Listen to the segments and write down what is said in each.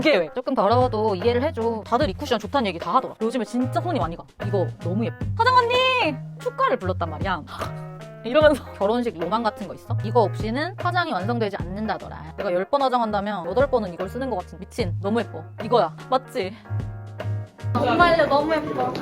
무계획. 조금 더러워도 이해를 해줘. 다들 이 쿠션 좋다는 얘기 다 하더라. 요즘에 진짜 손이 많이 가. 이거 너무 예뻐. 화장 언니! 축가를 불렀단 말이야. 이러면서 결혼식 로망 같은 거 있어? 이거 없이는 화장이 완성되지 않는다더라. 내가 10번 화장한다면 8번은 이걸 쓰는 것 같은 미친. 너무 예뻐. 이거야. 맞지? 정말요 너무 예뻐.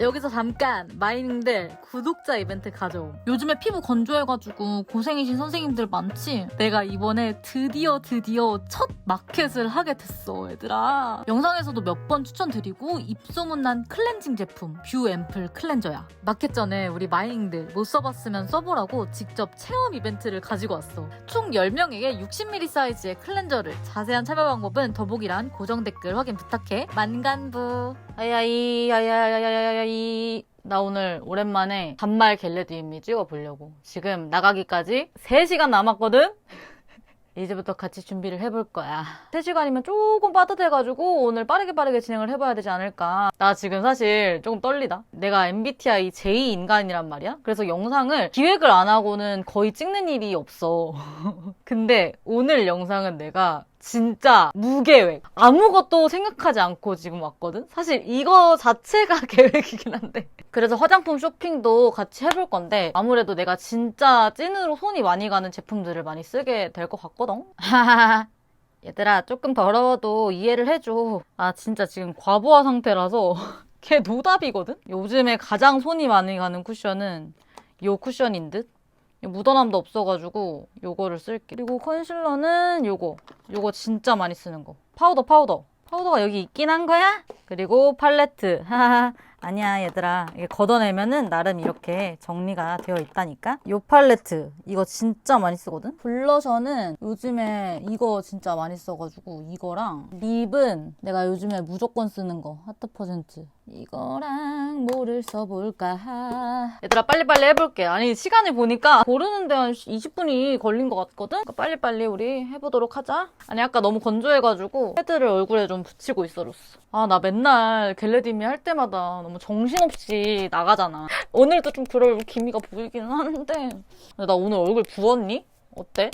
여기서 잠깐 마이닝들 구독자 이벤트 가져옴. 요즘에 피부 건조해가지고 고생이신 선생님들 많지? 내가 이번에 드디어 드디어 첫 마켓을 하게 됐어 얘들아. 영상에서도 몇 번 추천드리고 입소문난 클렌징 제품 뷰 앰플 클렌저야. 마켓 전에 우리 마이닝들 못 써봤으면 써보라고 직접 체험 이벤트를 가지고 왔어. 총 10명에게 60ml 사이즈의 클렌저를 자세한 참여 방법은 더보기란 고정 댓글 확인 부탁해. 만간부. 아야이 아야야야야야이 나 오늘 오랜만에 단말 겟레디미 찍어보려고. 지금 나가기까지 3시간 남았거든? 이제부터 같이 준비를 해볼 거야. 3시간이면 조금 빠듯해가지고 오늘 빠르게 빠르게 진행을 해봐야 되지 않을까. 나 지금 사실 조금 떨리다. 내가 MBTI 제2인간이란 말이야? 그래서 영상을 기획을 안 하고는 거의 찍는 일이 없어. 근데 오늘 영상은 내가 진짜 무계획. 아무것도 생각하지 않고 지금 왔거든? 사실 이거 자체가 계획이긴 한데. 그래서 화장품 쇼핑도 같이 해볼 건데, 아무래도 내가 진짜 찐으로 손이 많이 가는 제품들을 많이 쓰게 될 것 같거든? 얘들아, 조금 더러워도 이해를 해줘. 아, 진짜 지금 과부하 상태라서 걔 노답이거든? 요즘에 가장 손이 많이 가는 쿠션은 요 쿠션인 듯? 묻어남도 없어가지고 요거를 쓸게. 그리고 컨실러는 요거. 요거 진짜 많이 쓰는 거. 파우더 파우더. 파우더가 여기 있긴 한 거야? 그리고 팔레트. 하하하. 아니야 얘들아. 이게 걷어내면은 나름 이렇게 정리가 되어 있다니까. 요 팔레트. 이거 진짜 많이 쓰거든? 블러셔는 요즘에 이거 진짜 많이 써가지고 이거랑 립은 내가 요즘에 무조건 쓰는 거. 하트 퍼센트. 이거랑 뭐를 써볼까? 얘들아 빨리빨리 해볼게. 아니 시간을 보니까 고르는데 한 20분이 걸린 것 같거든? 그러니까 빨리빨리 우리 해보도록 하자. 아니 아까 너무 건조해가지고 패드를 얼굴에 좀 붙이고 있어줬어. 아나 맨날 겟레디미 할 때마다 너무 정신없이 나가잖아. 오늘도 좀 그럴 기미가 보이기는 하는데 나 오늘 얼굴 부었니? 어때?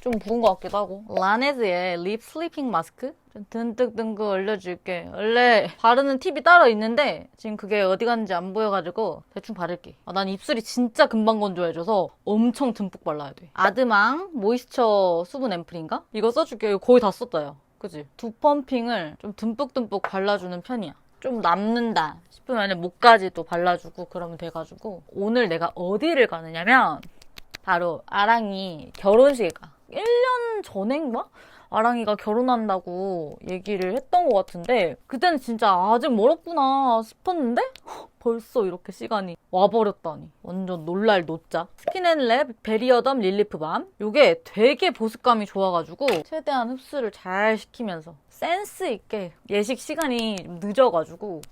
좀 부은 것 같기도 하고. 라네즈의 립 슬리핑 마스크? 좀 든뜩든그 올려줄게. 원래 바르는 팁이 따로 있는데 지금 그게 어디 갔는지 안 보여가지고 대충 바를게. 아, 난 입술이 진짜 금방 건조해져서 엄청 듬뿍 발라야 돼. 아드망 모이스처 수분 앰플인가? 이거 써줄게. 이거 거의 다 야. 그지? 두 펌핑을 좀 듬뿍듬뿍 발라주는 편이야. 좀 남는다 싶으면 목까지 또 발라주고 그러면 돼가지고 오늘 내가 어디를 가느냐면 바로 아랑이 결혼식에 가. 1년 전인가? 아랑이가 결혼한다고 얘기를 했던 것 같은데 그때는 진짜 아직 멀었구나 싶었는데 헉, 벌써 이렇게 시간이 와버렸다니. 완전 놀랄 노짜 스킨앤랩 베리어덤 릴리프밤. 이게 되게 보습감이 좋아가지고 최대한 흡수를 잘 시키면서 센스 있게 예식 시간이 좀 늦어가지고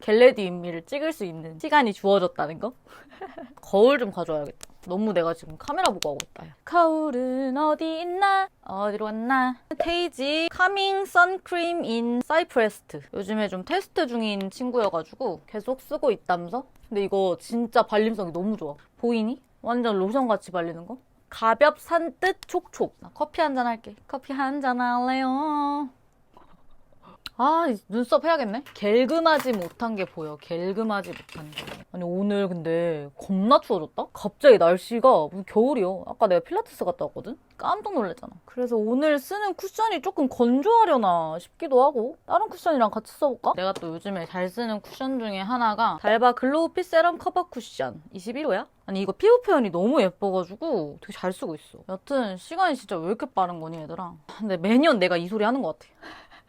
겟레디 윗미를 찍을 수 있는 시간이 주어졌다는 거? 거울 좀 가져와야겠다 너무 내가 지금 카메라 보고 하고 있다. 야. 거울은 어디 있나? 어디로 갔나? 테이지 카밍 선크림 인 사이프레스트. 요즘에 좀 테스트 중인 친구여가지고 계속 쓰고 있다면서? 근데 이거 진짜 발림성이 너무 좋아. 보이니? 완전 로션 같이 발리는 거? 가볍 산뜻 촉촉. 나 커피 한 잔 할게. 커피 한 잔 할래요. 아, 이 눈썹 해야겠네. 갤금하지 못한 게 보여. 갤금하지 못한 게. 아니, 오늘 근데 겁나 추워졌다? 갑자기 날씨가 무슨 겨울이요. 아까 내가 필라테스 갔다 왔거든? 깜짝 놀랐잖아. 그래서 오늘 쓰는 쿠션이 조금 건조하려나 싶기도 하고. 다른 쿠션이랑 같이 써볼까? 내가 또 요즘에 잘 쓰는 쿠션 중에 하나가 달바 글로우핏 세럼 커버 쿠션 21호야? 아니 이거 피부 표현이 너무 예뻐가지고 되게 잘 쓰고 있어. 여튼 시간이 진짜 왜 이렇게 빠른 거니 얘들아. 근데 매년 내가 이 소리 하는 것 같아.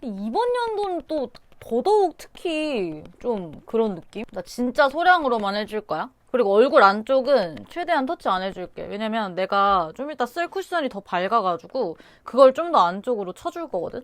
이번 연도는 또 더더욱 특히 좀 그런 느낌? 나 진짜 소량으로만 해줄 거야. 그리고 얼굴 안쪽은 최대한 터치 안 해줄게. 왜냐면 내가 좀 이따 쓸 쿠션이 더 밝아가지고 그걸 좀 더 안쪽으로 쳐줄 거거든.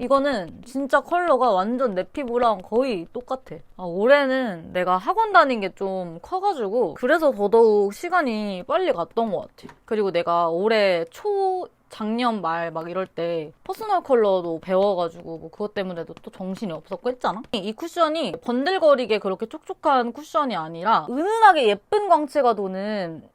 이거는 진짜 컬러가 완전 내 피부랑 거의 똑같아. 아, 올해는 내가 학원 다닌 게 좀 커가지고 그래서 더더욱 시간이 빨리 갔던 것 같아. 그리고 내가 올해 초 작년 말 막 이럴 때 퍼스널 컬러도 배워가지고 뭐 그것 때문에도 또 정신이 없었고 했잖아. 이 쿠션이 번들거리게 그렇게 촉촉한 쿠션이 아니라 은은하게 예쁜 광채가 도는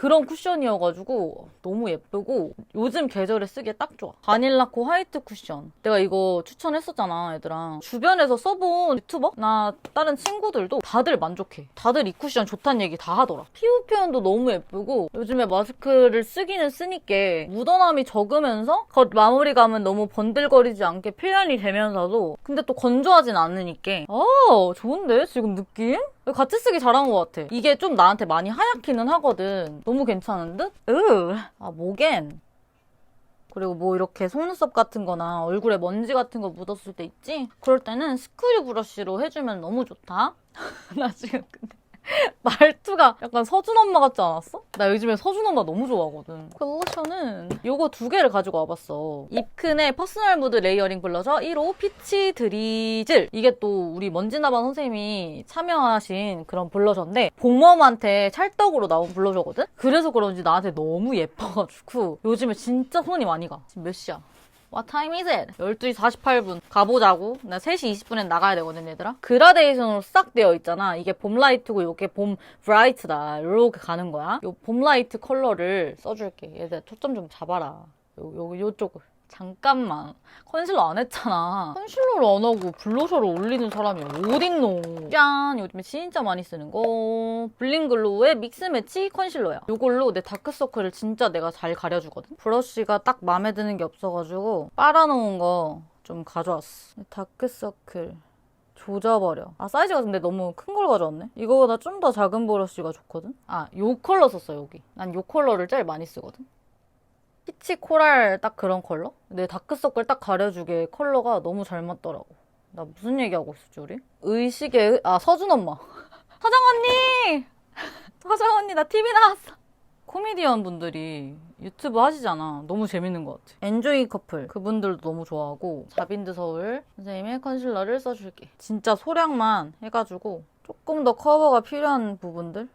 그런 쿠션이어가지고 너무 예쁘고 요즘 계절에 쓰기에 딱 좋아. 바닐라코 화이트 쿠션. 내가 이거 추천했었잖아, 얘들아. 주변에서 써본 유튜버? 나 다른 친구들도 다들 만족해. 다들 이 쿠션 좋다는 얘기 다 하더라. 피부 표현도 너무 예쁘고 요즘에 마스크를 쓰기는 쓰니까 묻어남이 적으면서 겉 마무리감은 너무 번들거리지 않게 표현이 되면서도 근데 또 건조하진 않으니까 아 좋은데 지금 느낌? 같이 쓰기 잘한 것 같아. 이게 좀 나한테 많이 하얗기는 하거든. 너무 괜찮은 듯? 으. 아, 목엔. 그리고 뭐 이렇게 속눈썹 같은 거나 얼굴에 먼지 같은 거 묻었을 때 있지? 그럴 때는 스크류 브러쉬로 해주면 너무 좋다. 나 지금 근데 말투가 약간 서준 엄마 같지 않았어? 나 요즘에 서준 엄마 너무 좋아하거든. 컬러션은 요거 두 개를 가지고 와봤어. 입큰의 퍼스널 무드 레이어링 블러셔 1호 피치 드리즐. 이게 또 우리 먼지나반 선생님이 참여하신 그런 블러셔인데 봄웜한테 찰떡으로 나온 블러셔거든? 그래서 그런지 나한테 너무 예뻐가지고 요즘에 진짜 손이 많이 가. 지금 몇 시야? What time is it? 12시 48분. 가보자고. 나 3시 20분엔 나가야 되거든, 얘들아. 그라데이션으로 싹 되어 있잖아. 이게 봄 라이트고, 요게 봄 브라이트다. 이렇게 가는 거야. 요 봄 라이트 컬러를 써줄게. 얘들아, 초점 좀 잡아라. 요, 요, 요쪽을. 잠깐만. 컨실러 안 했잖아. 컨실러를 안 하고 블러셔를 올리는 사람이 어딨노. 짠! 요즘에 진짜 많이 쓰는 거. 블링글로우의 믹스매치 컨실러야. 요걸로 내 다크서클을 진짜 내가 잘 가려주거든. 브러쉬가 딱 마음에 드는 게 없어가지고 빨아놓은 거 좀 가져왔어. 다크서클. 조져버려. 아, 사이즈가 근데 너무 큰 걸 가져왔네? 이거보다 좀 더 작은 브러쉬가 좋거든? 아, 요 컬러 썼어, 여기. 난 요 컬러를 제일 많이 쓰거든? 피치 코랄 딱 그런 컬러? 내 다크서클 딱 가려주게 컬러가 너무 잘 맞더라고. 나 무슨 얘기하고 있었지, 우리? 의식의, 아, 서준 엄마. 서정 언니! 서정 언니, 나 TV 나왔어. 코미디언 분들이 유튜브 하시잖아. 너무 재밌는 것 같아. 엔조이 커플. 그분들도 너무 좋아하고, 자빈드 서울 선생님의 컨실러를 써줄게. 진짜 소량만 해가지고, 조금 더 커버가 필요한 부분들?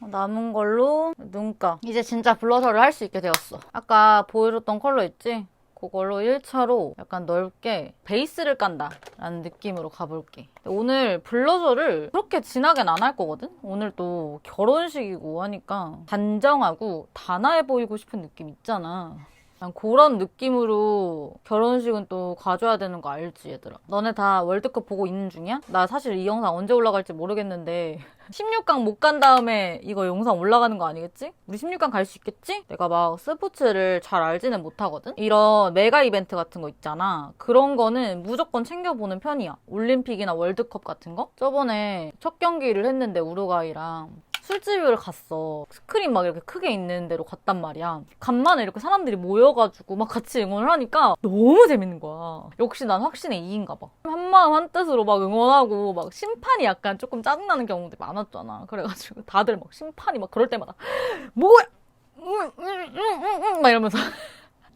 남은 걸로 눈가. 이제 진짜 블러셔를 할 수 있게 되었어. 아까 보여줬던 컬러 있지? 그걸로 1차로 약간 넓게 베이스를 깐다 라는 느낌으로 가볼게. 오늘 블러셔를 그렇게 진하게는 안할 거거든? 오늘 또 결혼식이고 하니까 단정하고 단아해 보이고 싶은 느낌 있잖아. 난 그런 느낌으로 결혼식은 또 가져야 되는 거 알지 얘들아 너네 다 월드컵 보고 있는 중이야? 나 사실 이 영상 언제 올라갈지 모르겠는데 16강 못 간 다음에 이거 영상 올라가는 거 아니겠지? 우리 16강 갈 수 있겠지? 내가 막 스포츠를 잘 알지는 못하거든? 이런 메가 이벤트 같은 거 있잖아 그런 거는 무조건 챙겨보는 편이야 올림픽이나 월드컵 같은 거? 저번에 첫 경기를 했는데 우루과이랑 술집을 갔어. 스크린 막 이렇게 크게 있는 데로 갔단 말이야. 간만에 이렇게 사람들이 모여가지고 막 같이 응원을 하니까 너무 재밌는 거야. 역시 난 확신의 이인가 봐. 한마음 한뜻으로 막 응원하고 막 심판이 약간 조금 짜증나는 경우도 많았잖아. 그래가지고 다들 막 심판이 막 그럴 때마다 뭐야! 음, 음, 음, 막 이러면서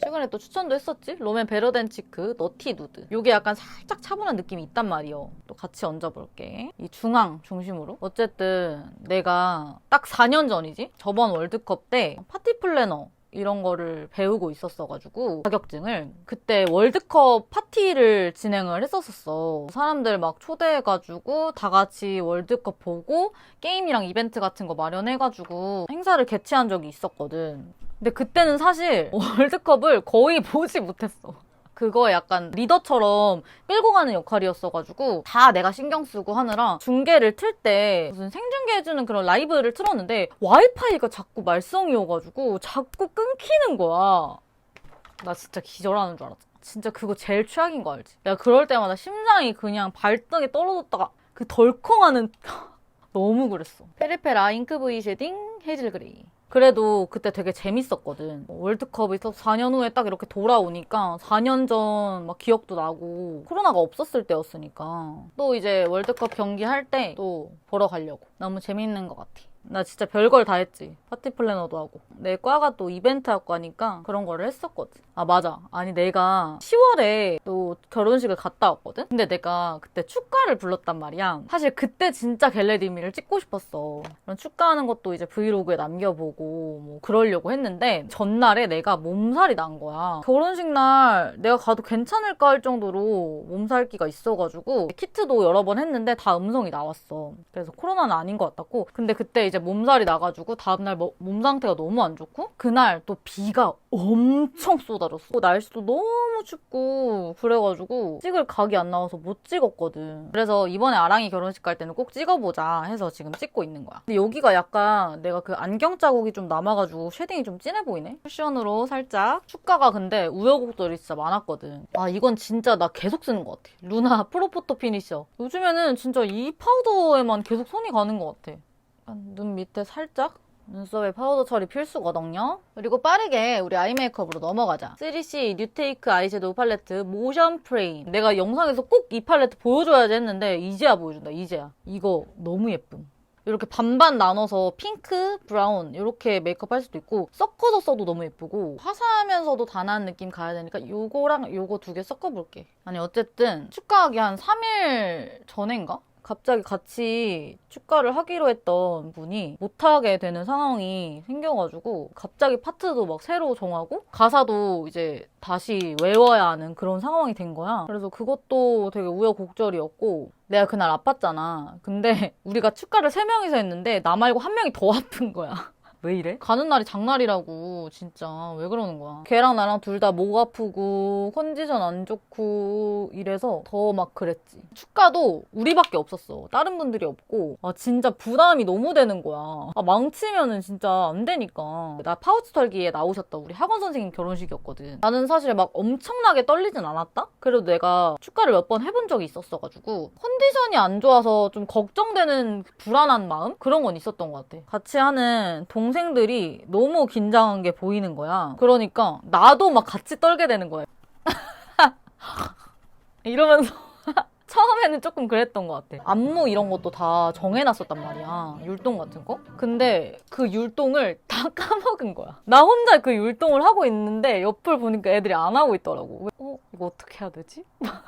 최근에 또 추천도 했었지? 롬앤 베러덴치크 너티 누드. 요게 약간 살짝 차분한 느낌이 있단 말이요. 또 같이 얹어볼게. 이 중앙 중심으로. 어쨌든 내가 딱 4년 전이지? 저번 월드컵 때 파티 플래너 이런 거를 배우고 있었어가지고 자격증을 그때 월드컵 파티를 진행을 했었었어 사람들 막 초대해가지고 다 같이 월드컵 보고 게임이랑 이벤트 같은 거 마련해가지고 행사를 개최한 적이 있었거든 근데 그때는 사실 월드컵을 거의 보지 못했어 그거 약간 리더처럼 끌고 가는 역할이었어가지고 다 내가 신경 쓰고 하느라 중계를 틀 때 무슨 생중계 해주는 그런 라이브를 틀었는데 와이파이가 자꾸 말썽이어가지고 자꾸 끊기는 거야. 나 진짜 기절하는 줄 알았어. 진짜 그거 제일 최악인 거 알지? 내가 그럴 때마다 심장이 그냥 발등에 떨어졌다가 그 덜컹하는 너무 그랬어. 페리페라 잉크 브이 쉐딩 헤즐 그레이. 그래도 그때 되게 재밌었거든. 월드컵이 또 4년 후에 딱 이렇게 돌아오니까 4년 전 막 기억도 나고 코로나가 없었을 때였으니까 또 이제 월드컵 경기 할 때 또 보러 가려고. 너무 재밌는 것 같아. 나 진짜 별걸 다 했지. 파티 플래너도 하고. 내 과가 또 이벤트 학과니까 그런 거를 했었거든. 아, 맞아. 아니, 내가 10월에 또 결혼식을 갔다 왔거든? 근데 내가 그때 축가를 불렀단 말이야. 사실 그때 진짜 겟레디미를 찍고 싶었어. 그런 축가하는 것도 이제 브이로그에 남겨보고 뭐 그러려고 했는데 전날에 내가 몸살이 난 거야. 결혼식 날 내가 가도 괜찮을까 할 정도로 몸살기가 있어가지고 키트도 여러 번 했는데 다 음성이 나왔어. 그래서 코로나는 아닌 것 같았고. 근데 그때 이제 몸살이 나가지고 다음날 뭐- 몸 상태가 너무 안 좋고 그날 또 비가 엄청 쏟아졌어. 날씨도 너무 춥고 그래가지고 찍을 각이 안 나와서 못 찍었거든. 그래서 이번에 아랑이 결혼식 갈 때는 꼭 찍어보자 해서 지금 찍고 있는 거야. 근데 여기가 약간 내가 그 안경 자국이 좀 남아가지고 쉐딩이 좀 진해 보이네. 쿠션으로 살짝. 축가가 근데 우여곡절이 진짜 많았거든. 아 이건 진짜 나 계속 쓰는 것 같아. 루나 프로포토 피니셔. 요즘에는 진짜 이 파우더에만 계속 손이 가는 것 같아. 눈 밑에 살짝 눈썹에 파우더 처리 필수거든요. 그리고 빠르게 우리 아이 메이크업으로 넘어가자. 3C 뉴테이크 아이섀도우 팔레트 모션 프레임. 내가 영상에서 꼭 이 팔레트 보여줘야지 했는데 이제야 보여준다. 이제야. 이거 너무 예쁨. 이렇게 반반 나눠서 핑크, 브라운 이렇게 메이크업 할 수도 있고 섞어서 써도 너무 예쁘고 화사하면서도 단아한 느낌 가야 되니까 요거랑 요거 두 개 섞어볼게. 아니 어쨌든 축가하기 한 3일 전인가? 갑자기 같이 축가를 하기로 했던 분이 못하게 되는 상황이 생겨가지고 갑자기 파트도 막 새로 정하고 가사도 이제 다시 외워야 하는 그런 상황이 된 거야. 그래서 그것도 되게 우여곡절이었고 내가 그날 아팠잖아. 근데 우리가 축가를 세 명이서 했는데 나 말고 한 명이 더 아픈 거야. 왜 이래? 가는 날이 장날이라고 진짜. 왜 그러는 거야? 걔랑 나랑 둘 다 목 아프고 컨디션 안 좋고 이래서 더 막 그랬지. 축가도 우리밖에 없었어. 다른 분들이 없고. 아 진짜 부담이 너무 되는 거야. 아 망치면은 진짜 안 되니까. 나 파우치 털기에 나오셨다. 우리 학원 선생님 결혼식이었거든. 나는 사실 막 엄청나게 떨리진 않았다? 그래도 내가 축가를 몇 번 해본 적이 있었어가지고. 컨디션이 안 좋아서 좀 걱정되는 불안한 마음? 그런 건 있었던 것 같아. 같이 하는 동생 들이 너무 긴장한 게 보이는 거야 그러니까 나도 막 같이 떨게 되는 거야 이러면서 처음에는 조금 그랬던 것 같아. 안무 이런 것도 다 정해놨었단 말이야. 율동 같은 거. 근데 그 율동을 다 까먹은 거야. 나 혼자 그 율동을 하고 있는데 옆을 보니까 애들이 안 하고 있더라고. 어? 이거 어떻게 해야 되지?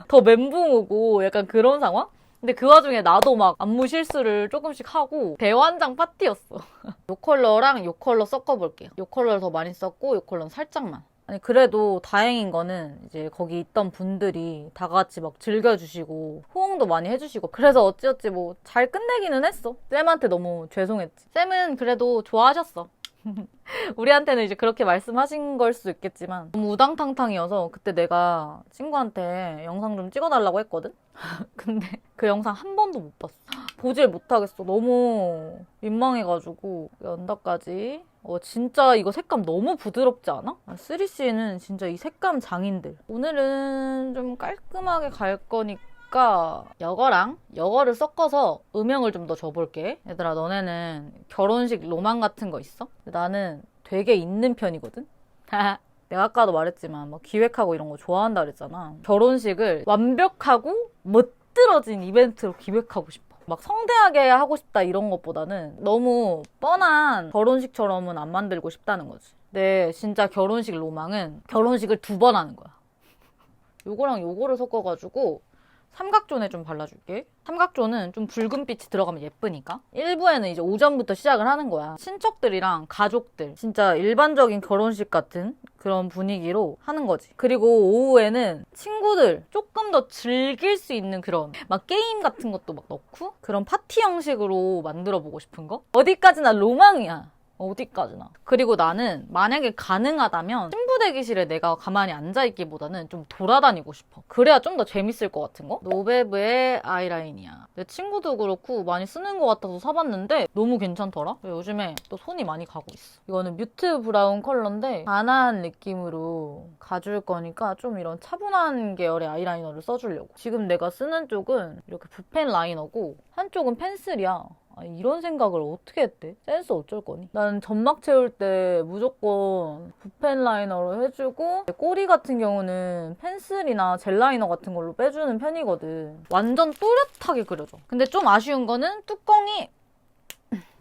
더 멘붕 오고 약간 그런 상황? 근데 그 와중에 나도 막 안무 실수를 조금씩 하고 대환장 파티였어. 요 컬러랑 요 컬러 섞어볼게요. 요 컬러를 더 많이 썼고 요 컬러는 살짝만. 아니 그래도 다행인 거는 이제 거기 있던 분들이 다 같이 막 즐겨주시고 호응도 많이 해주시고 그래서 어찌어찌 뭐 잘 끝내기는 했어 쌤한테 너무 죄송했지 쌤은 그래도 좋아하셨어 우리한테는 이제 그렇게 말씀하신 걸 수도 있겠지만 너무 우당탕탕이어서 그때 내가 친구한테 영상 좀 찍어달라고 했거든? 근데 그 영상 한 번도 못 봤어. 보질 못하겠어. 너무 민망해가지고. 연다까지. 어, 진짜 이거 색감 너무 부드럽지 않아? 3CE는 진짜 이 색감 장인들. 오늘은 좀 깔끔하게 갈 거니까 여거랑 여거를 섞어서 음영을 좀 더 줘볼게. 얘들아, 너네는 결혼식 로망 같은 거 있어? 나는 되게 있는 편이거든? 내가 아까도 말했지만 막 기획하고 이런 거 좋아한다 그랬잖아. 결혼식을 완벽하고 멋들어진 이벤트로 기획하고 싶어. 막 성대하게 하고 싶다 이런 것보다는 너무 뻔한 결혼식처럼은 안 만들고 싶다는 거지. 내 진짜 결혼식 로망은 결혼식을 두 번 하는 거야. 요거랑 요거를 섞어가지고 삼각존에 좀 발라줄게. 삼각존은 좀 붉은 빛이 들어가면 예쁘니까. 1부에는 이제 오전부터 시작을 하는 거야. 친척들이랑 가족들. 진짜 일반적인 결혼식 같은 그런 분위기로 하는 거지. 그리고 오후에는 친구들 조금 더 즐길 수 있는 그런 막 게임 같은 것도 막 넣고 그런 파티 형식으로 만들어 보고 싶은 거? 어디까지나 로망이야. 어디까지나. 그리고 나는 만약에 가능하다면 신부 대기실에 내가 가만히 앉아있기보다는 좀 돌아다니고 싶어. 그래야 좀 더 재밌을 것 같은 거? 노베브의 아이라인이야. 내 친구도 그렇고 많이 쓰는 것 같아서 사봤는데 너무 괜찮더라? 요즘에 또 손이 많이 가고 있어. 이거는 뮤트 브라운 컬러인데 단아한 느낌으로 가줄 거니까 좀 이런 차분한 계열의 아이라이너를 써주려고. 지금 내가 쓰는 쪽은 이렇게 붓펜 라이너고 한쪽은 펜슬이야. 아, 이런 생각을 어떻게 했대? 센스 어쩔 거니? 난 점막 채울 때 무조건 붓펜 라이너로 해주고 꼬리 같은 경우는 펜슬이나 젤 라이너 같은 걸로 빼주는 편이거든. 완전 또렷하게 그려져. 근데 좀 아쉬운 거는 뚜껑이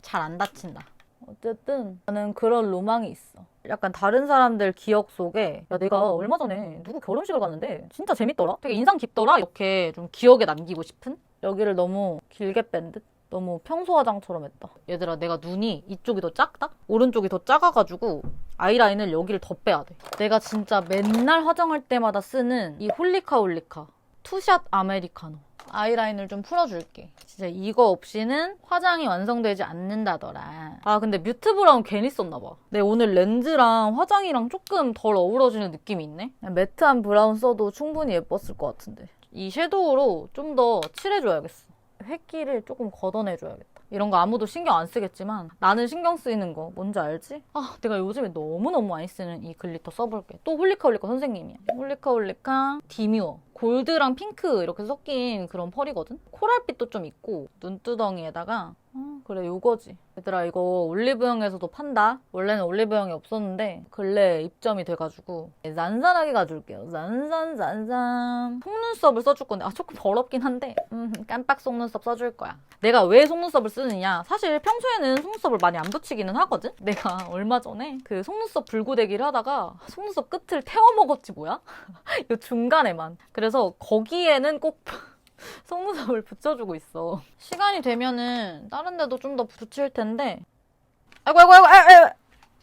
잘 안 닫힌다. 어쨌든 나는 그런 로망이 있어. 약간 다른 사람들 기억 속에 야 내가 얼마 전에 누구 결혼식을 갔는데 진짜 재밌더라? 되게 인상 깊더라? 이렇게 좀 기억에 남기고 싶은? 여기를 너무 길게 뺀 듯? 너무 평소 화장처럼 했다. 얘들아, 내가 눈이 이쪽이 더 작다? 오른쪽이 더 작아가지고 아이라인을 여기를 더 빼야 돼. 내가 진짜 맨날 화장할 때마다 쓰는 이 홀리카 홀리카 투샷 아메리카노. 아이라인을 좀 풀어줄게. 진짜 이거 없이는 화장이 완성되지 않는다더라. 아 근데 뮤트 브라운 괜히 썼나봐. 내 오늘 렌즈랑 화장이랑 조금 덜 어우러지는 느낌이 있네. 매트한 브라운 써도 충분히 예뻤을 것 같은데. 이 섀도우로 좀 더 칠해줘야겠어. 획기를 조금 걷어내줘야겠다. 이런 거 아무도 신경 안 쓰겠지만 나는 신경 쓰이는 거 뭔지 알지? 아 내가 요즘에 너무너무 많이 쓰는 이 글리터 써볼게. 또 홀리카 홀리카 선생님이야. 홀리카 홀리카 디뮤어. 골드랑 핑크 이렇게 섞인 그런 펄이거든? 코랄빛도 좀 있고 눈두덩이에다가 어, 그래 요거지. 얘들아 이거 올리브영에서도 판다. 원래는 올리브영에 없었는데 근래 입점이 돼가지고 짠짠하게 가줄게요. 짠짠 짠짠. 속눈썹을 써줄 건데 아 조금 더럽긴 한데 음, 깜빡 속눈썹 써줄 거야. 내가 왜 속눈썹을 쓰느냐? 사실 평소에는 속눈썹을 많이 안 붙이기는 하거든. 내가 얼마 전에 그 속눈썹 불고데기를 하다가 속눈썹 끝을 태워 먹었지 뭐야? 이 중간에만. 그래서 거기에는 꼭 속눈썹을 붙여주고 있어. 시간이 되면은 다른 데도 좀 더 붙일 텐데. 아이고 아이고 아이고 아이고.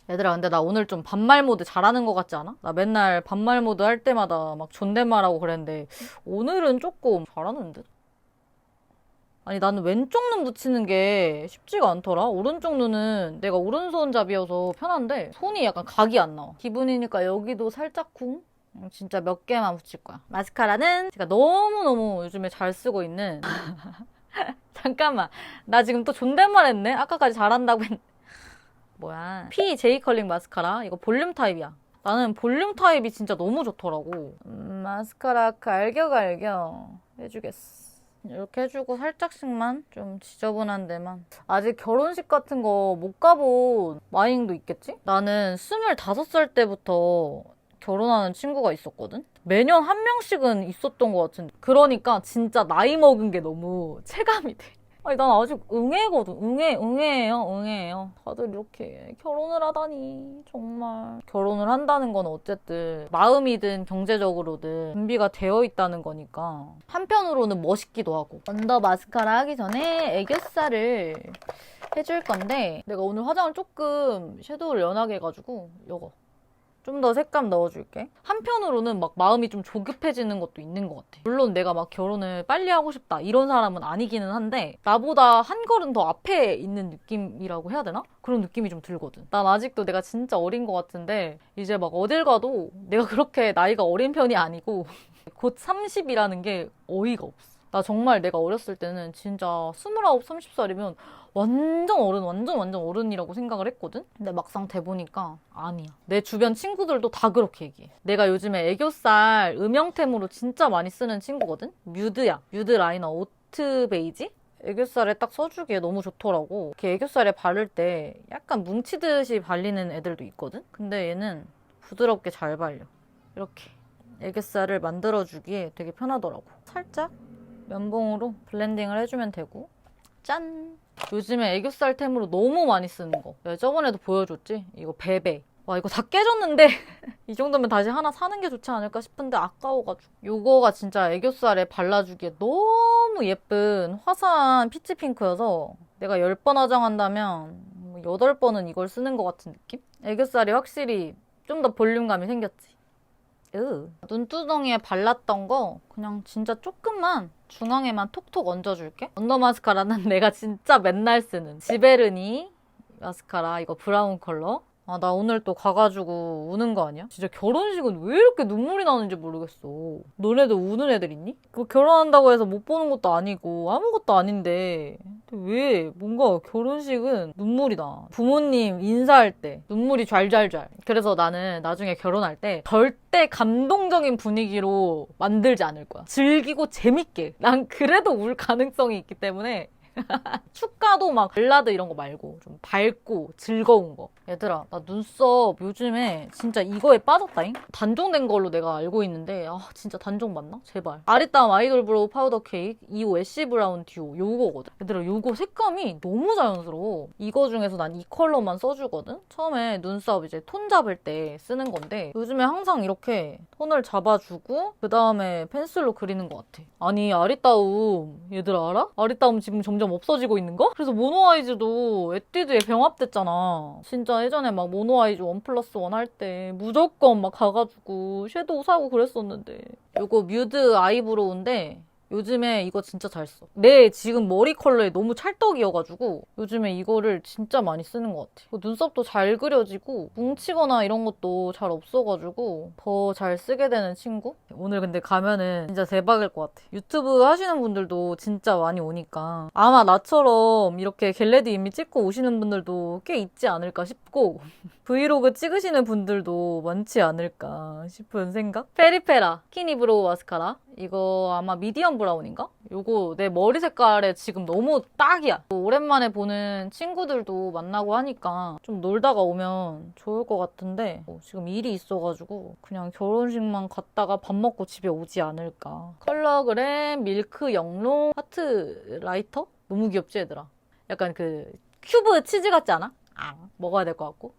얘들아 근데 나 오늘 좀 반말 모드 잘하는 것 같지 않아? 나 맨날 반말 모드 할 때마다 막 존댓말하고 그랬는데 오늘은 조금 잘하는 듯? 아니 나는 왼쪽 눈 붙이는 게 쉽지가 않더라. 오른쪽 눈은 내가 오른손잡이여서 편한데 손이 약간 각이 안 나와. 기분이니까 여기도 살짝 쿵? 음, 진짜 몇 개만 붙일 거야. 마스카라는 제가 너무너무 요즘에 잘 쓰고 있는 잠깐만 나 지금 또 존댓말 했네? 아까까지 잘한다고 했는데 뭐야 P J 컬링 마스카라 이거 볼륨 타입이야 나는 볼륨 타입이 진짜 너무 좋더라고 음, 마스카라 갈겨갈겨 해주겠어 이렇게 해주고 살짝씩만 좀 지저분한 데만 아직 결혼식 같은 거 못 가본 마잉도 있겠지? 나는 25살 때부터 결혼하는 친구가 있었거든? 매년 한 명씩은 있었던 것 같은데. 그러니까 진짜 나이 먹은 게 너무 체감이 돼. 아니, 난 아직 응애거든. 응애, 응애예요, 응애예요. 다들 이렇게 결혼을 하다니, 정말. 결혼을 한다는 건 어쨌든 마음이든 경제적으로든 준비가 되어 있다는 거니까. 한편으로는 멋있기도 하고. 언더 마스카라 하기 전에 애교살을 해줄 건데, 내가 오늘 화장을 조금 섀도우를 연하게 해가지고, 요거. 좀 더 색감 넣어줄게. 한편으로는 막 마음이 좀 조급해지는 것도 있는 것 같아. 물론 내가 막 결혼을 빨리 하고 싶다 이런 사람은 아니기는 한데 나보다 한 걸음 더 앞에 있는 느낌이라고 해야 되나? 그런 느낌이 좀 들거든. 난 아직도 내가 진짜 어린 것 같은데 이제 막 어딜 가도 내가 그렇게 나이가 어린 편이 아니고 곧 30이라는 게 어이가 없어. 나 정말 내가 어렸을 때는 진짜 29, 30살이면 완전 어른, 완전 완전 어른이라고 생각을 했거든? 근데 막상 돼보니까 아니야. 내 주변 친구들도 다 그렇게 얘기해. 내가 요즘에 애교살 음영템으로 진짜 많이 쓰는 친구거든? 뮤드야. 뮤드 라이너 오트 베이지? 애교살에 딱 써주기에 너무 좋더라고. 이렇게 애교살에 바를 때 약간 뭉치듯이 발리는 애들도 있거든? 근데 얘는 부드럽게 잘 발려. 이렇게. 애교살을 만들어주기에 되게 편하더라고. 살짝 면봉으로 블렌딩을 해주면 되고. 짠! 요즘에 애교살템으로 너무 많이 쓰는 거. 내가 저번에도 보여줬지? 이거 베베. 와, 이거 다 깨졌는데. 이 정도면 다시 하나 사는 게 좋지 않을까 싶은데 아까워가지고. 요거가 진짜 애교살에 발라주기에 너무 예쁜 화사한 피치 핑크여서 내가 10번 화장한다면 8번은 이걸 쓰는 것 같은 느낌? 애교살이 확실히 좀 더 볼륨감이 생겼지. 으. 눈두덩이에 발랐던 거 그냥 진짜 조금만 중앙에만 톡톡 얹어줄게. 언더 마스카라는 내가 진짜 맨날 쓰는 지베르니 마스카라 이거 브라운 컬러. 아, 나 오늘 또 가가지고 우는 거 아니야? 진짜 결혼식은 왜 이렇게 눈물이 나는지 모르겠어. 너네도 우는 애들 있니? 그 결혼한다고 해서 못 보는 것도 아니고 아무것도 아닌데 왜 뭔가 결혼식은 눈물이 나. 부모님 인사할 때 눈물이 좔좔좔. 그래서 나는 나중에 결혼할 때 절대 감동적인 분위기로 만들지 않을 거야. 즐기고 재밌게. 난 그래도 울 가능성이 있기 때문에 축가도 막 발라드 이런 거 말고 좀 밝고 즐거운 거. 얘들아, 나 눈썹 요즘에 진짜 이거에 빠졌다잉? 단종된 걸로 내가 알고 있는데 아 진짜 단종 맞나? 제발. 아리따움 아이돌 브로우 파우더 케이크 2호 애쉬 브라운 듀오 요거거든. 얘들아, 요거 색감이 너무 자연스러워. 이거 중에서 난 이 컬러만 써주거든. 처음에 눈썹 이제 톤 잡을 때 쓰는 건데 요즘에 항상 이렇게 톤을 잡아주고 그 다음에 펜슬로 그리는 것 같아. 아니 아리따움 얘들아 알아? 아리따움 지금 점점 없어지고 있는 거? 그래서 모노아이즈도 에뛰드에 병합됐잖아. 진짜 예전에 막 모노아이즈 원 플러스 원 할 때 무조건 막 가가지고 섀도우 사고 그랬었는데 요거 뮤드 아이브로우인데 요즘에 이거 진짜 잘 써. 내 지금 머리 컬러에 너무 찰떡이어가지고 요즘에 이거를 진짜 많이 쓰는 것 같아. 눈썹도 잘 그려지고 뭉치거나 이런 것도 잘 없어가지고 더 잘 쓰게 되는 친구? 오늘 근데 가면은 진짜 대박일 것 같아. 유튜브 하시는 분들도 진짜 많이 오니까 아마 나처럼 이렇게 겟레디 이미 찍고 오시는 분들도 꽤 있지 않을까 싶고 브이로그 찍으시는 분들도 많지 않을까 싶은 생각? 페리페라 키니 브로우 마스카라 이거 아마 미디엄 브라운인가? 요거 내 머리 색깔에 지금 너무 딱이야 오랜만에 보는 친구들도 만나고 하니까 좀 놀다가 오면 좋을 것 같은데 뭐 지금 일이 있어가지고 그냥 결혼식만 갔다가 밥 먹고 집에 오지 않을까 컬러그램 밀크 영롱 하트 라이터? 너무 귀엽지 얘들아? 약간 그 큐브 치즈 같지 않아? 아 먹어야 될 것 같고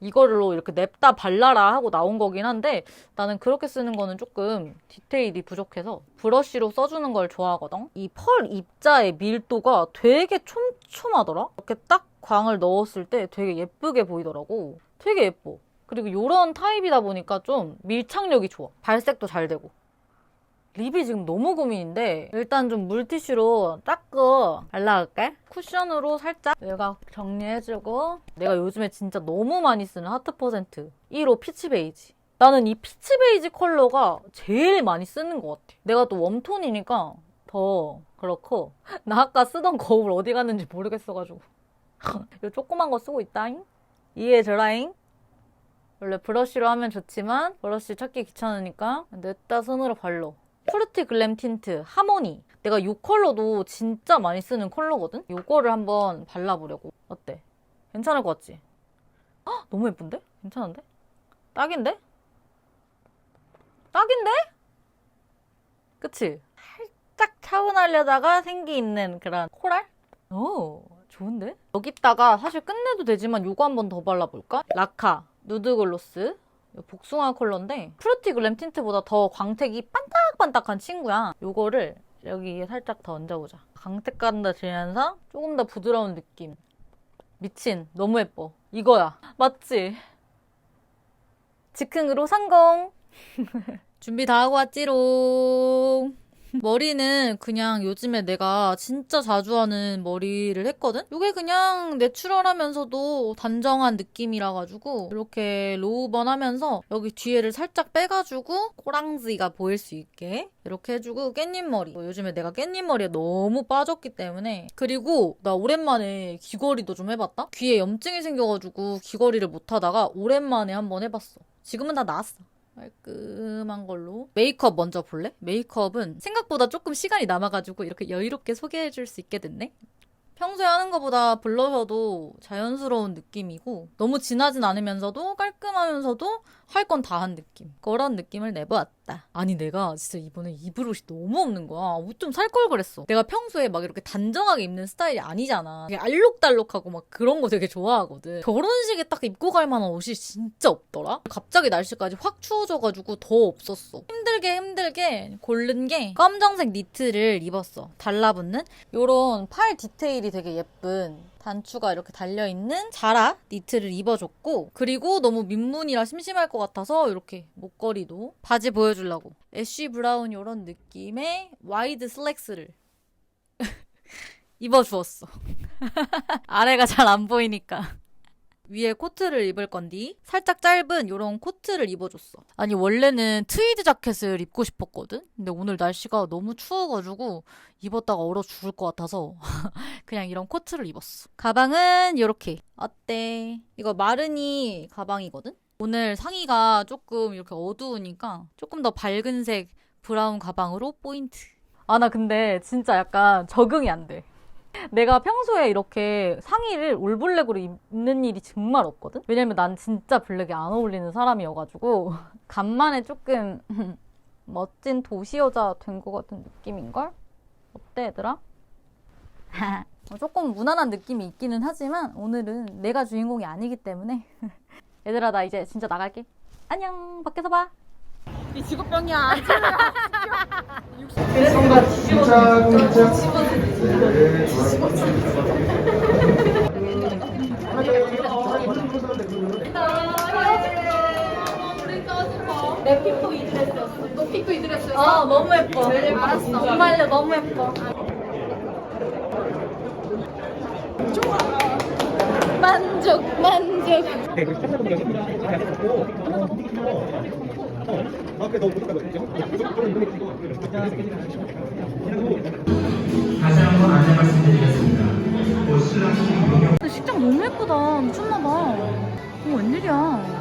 이걸로 이렇게 냅다 발라라 하고 나온 거긴 한데 나는 그렇게 쓰는 거는 조금 디테일이 부족해서 브러쉬로 써주는 걸 좋아하거든. 이 펄 입자의 밀도가 되게 촘촘하더라. 이렇게 딱 광을 넣었을 때 되게 예쁘게 보이더라고. 되게 예뻐. 그리고 이런 타입이다 보니까 좀 밀착력이 좋아. 발색도 잘 되고. 립이 지금 너무 고민인데 일단 좀 물티슈로 닦고 발라갈게 쿠션으로 살짝 내가 정리해주고 내가 요즘에 진짜 너무 많이 쓰는 하트 퍼센트 1호 피치 베이지. 나는 이 피치 베이지 컬러가 제일 많이 쓰는 것 같아. 내가 또 웜톤이니까 더 그렇고. 나 아까 쓰던 거울 어디 갔는지 모르겠어가지고. 이 조그만 거 쓰고 있다잉. 이해해줘라잉. 원래 브러쉬로 하면 좋지만 브러쉬 찾기 귀찮으니까 냈다 손으로 발로 프루티 글램 틴트 하모니 내가 이 컬러도 진짜 많이 쓰는 컬러거든? 이거를 한번 발라보려고 어때? 괜찮을 것 같지? 헉, 너무 예쁜데? 괜찮은데? 딱인데? 딱인데? 그치? 살짝 차분하려다가 생기 있는 그런 코랄? 오 좋은데? 여기다가 사실 끝내도 되지만 이거 한번 더 발라볼까? 라카 누드 글로스 복숭아 컬러인데 프루티 글램 틴트보다 더 광택이 반딱반딱한 친구야. 요거를 여기에 살짝 더 얹어보자. 광택감 더 주면서 조금 더 부드러운 느낌. 미친. 너무 예뻐. 이거야. 맞지? 즉흥으로 성공! 준비 다 하고 왔지롱. 머리는 그냥 요즘에 내가 진짜 자주 하는 머리를 했거든? 이게 그냥 내추럴하면서도 단정한 느낌이라 가지고 이렇게 로우번 하면서 여기 뒤에를 살짝 빼가지고 꼬랑지가 보일 수 있게 이렇게 해주고 깻잎 머리. 뭐 요즘에 내가 깻잎 머리에 너무 빠졌기 때문에 그리고 나 오랜만에 귀걸이도 좀 해봤다? 귀에 염증이 생겨가지고 귀걸이를 못하다가 오랜만에 한번 해봤어. 지금은 다 나았어. 깔끔한 걸로 메이크업 먼저 볼래? 메이크업은 생각보다 조금 시간이 남아가지고 이렇게 여유롭게 소개해줄 수 있게 됐네 평소에 하는 것보다 블러셔도 자연스러운 느낌이고 너무 진하진 않으면서도 깔끔하면서도 할 건 다 한 느낌. 그런 느낌을 내보았다. 아니 내가 진짜 이번에 입을 옷이 너무 없는 거야. 옷 좀 살 걸 그랬어. 내가 평소에 막 이렇게 단정하게 입는 스타일이 아니잖아. 되게 알록달록하고 막 그런 거 되게 좋아하거든. 결혼식에 딱 입고 갈 만한 옷이 진짜 없더라? 갑자기 날씨까지 확 추워져가지고 더 없었어. 힘들게 힘들게 고른 게 검정색 니트를 입었어. 달라붙는? 요런 팔 디테일이 되게 예쁜 단추가 이렇게 달려있는 자라 니트를 입어줬고 그리고 너무 민문이라 심심할 것 같아서 이렇게 목걸이도 바지 보여주려고. 애쉬 브라운 이런 느낌의 와이드 슬랙스를 입어주었어. 아래가 잘 안 보이니까 위에 코트를 입을 건디 살짝 짧은 이런 코트를 입어줬어. 아니 원래는 트위드 자켓을 입고 싶었거든. 근데 오늘 날씨가 너무 추워가지고 입었다가 얼어 죽을 것 같아서 그냥 이런 코트를 입었어. 가방은 이렇게 어때? 이거 마르니 가방이거든. 오늘 상의가 조금 이렇게 어두우니까 조금 더 밝은 색 브라운 가방으로 포인트. 아 나 근데 진짜 약간 적응이 안 돼. 내가 평소에 이렇게 상의를 올블랙으로 입는 일이 정말 없거든? 왜냐면 난 진짜 블랙이 안 어울리는 사람이어가지고 간만에 조금 멋진 도시 여자 된 것 같은 느낌인걸? 어때 얘들아? 어, 조금 무난한 느낌이 있기는 하지만 오늘은 내가 주인공이 아니기 때문에 얘들아 나 이제 진짜 나갈게 안녕 밖에서 봐 이 직업병이야. 네 좋아요 내 피부 이 드레스였어. 너 피부 이 드레스였어? 아 너무 예뻐. 알았어. 정말요 너무 예뻐. 만족 만족. 다시 한번 안내 말씀드리겠습니다. 신랑신 근데 식장 너무 예쁘다. 미쳤나봐. 어, 웬일이야.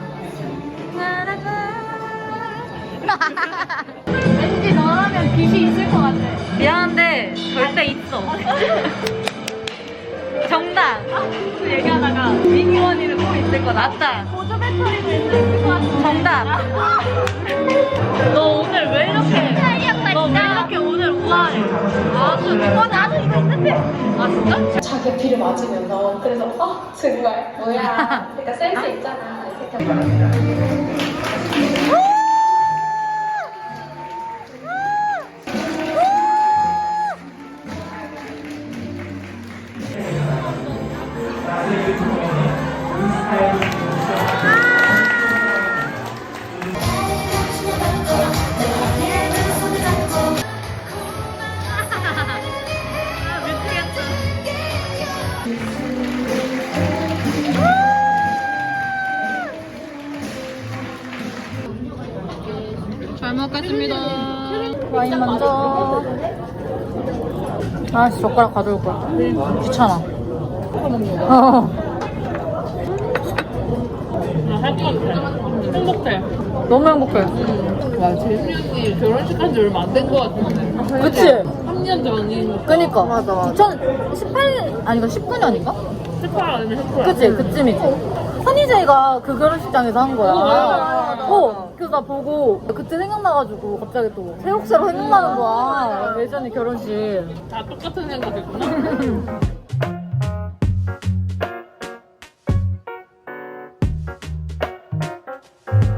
왠지 너라면 빛이 있을 것 같아. 미안한데 절대 있어. 정답. 그 얘기하다가 미니원이는 꼭 있을 거 맞다. 보조 정답. 너 오늘 왜 이렇게 너 왜 이렇게 오늘 우아해? 아주 어 나도 이거 있는데. 아 진짜? 자기 피를 맞으면서 그래서 어 정말 뭐야. 그러니까 센스 있잖아. 이렇게. 잘 먹겠습니다. 와인 먼저. 아 씨 젓가락 가져올 거야. 귀찮아. 어. 행복해. 너무 행복해. 와, 언니 결혼식 한지 얼마 안 된 것 같은데. 그치? 3년 전이니까. 그니까. 맞아, 맞아. 2018, 아니, 이거 19년인가? 18 아니면 19. 그치, 그쯤이지. 선희제이가 그 결혼식장에서 한 거야. 맞 나 보고 그때 생각나가지고 갑자기 또 새록새록 생각나는 거야. 예전에 결혼식. 다 똑같은 생각이구나.